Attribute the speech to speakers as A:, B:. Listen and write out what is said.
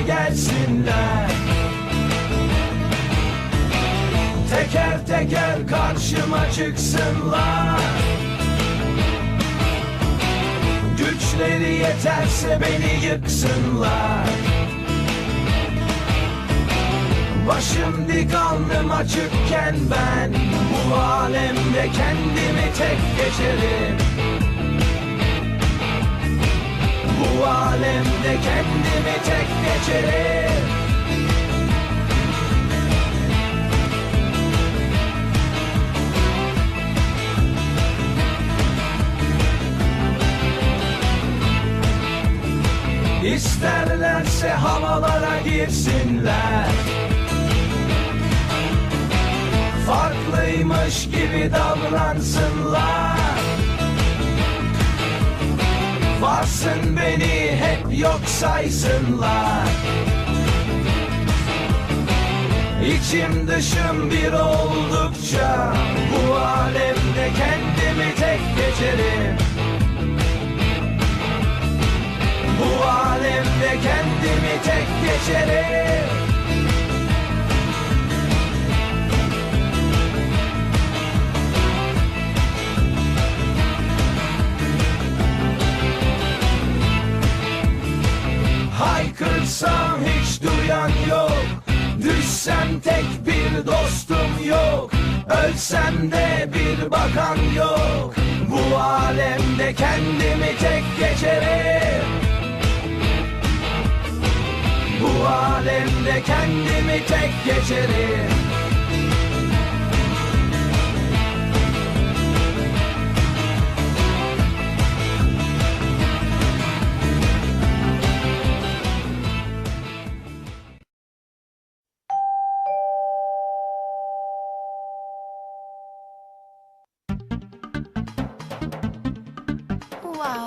A: geçsinler Teker teker karşıma çıksınlar. Güçleri yeterse beni yıksınlar. Başım dik alnım açıkken ben Bu alemde kendimi tek geçerim Alemde kendimi tek geçerim İsterlerse havalara girsinler. Farklıymış gibi davransınlar Varsın beni hep yok saysınlar. İçim dışım bir oldukça Bu alemde kendimi tek geçerim. Bu alemde kendimi tek geçerim Haykırsam hiç duyan yok. Düşsem tek bir dostum yok. Ölsem de bir bakan yok. Bu alemde kendimi tek geçerim. Bu alemde kendimi tek geçerim